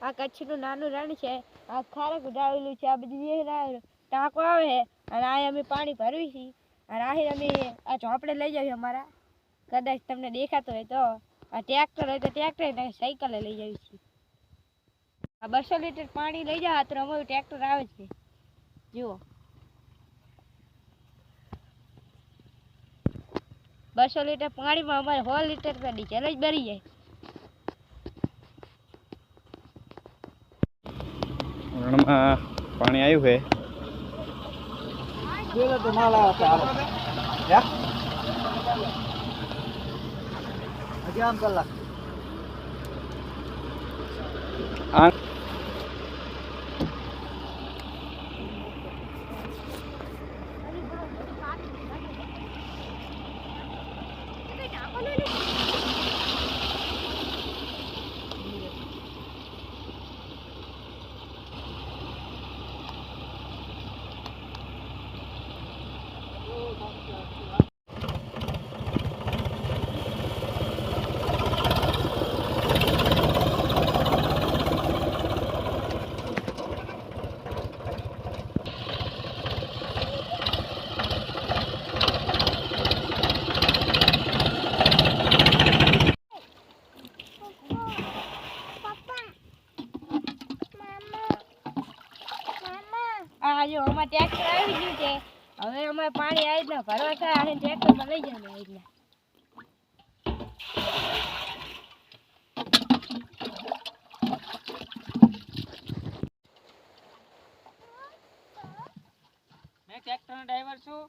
આ કચ્છનું નાનું રણ છે. આ ખારક ઉડાવેલું છે. આ બધી ટાંકો આવે છે. અને આ અમે પાણી ભરવી છીએ. અને આ અમે આ ચોપડે લઈ જઈએ અમારા. કદાચ તમને દેખાતો હોય તો. આ ટ્રેક્ટર હોય તો ટ્રેક્ટર સાયકલે લઈ જાવી છીએ. આ બસો લીટર પાણી લઈ જાવ તો અમારું ટ્રેક્ટર આવે છે. જુઓ. બસો લીટર પાણીમાં અમારે સો લીટર ડીઝલ જ ભરી જાય. રણમાં પાણી આવ્યું છે. આ આ અમારે ટ્રેક્ટર આવી ગયું છે. હવે અમારે પાણી આવી રીતના ભરવા થાય અને ટ્રેક્ટર લઈ જાય આવી રીતના મેં ટ્રેક્ટરનો ડ્રાઈવર છું.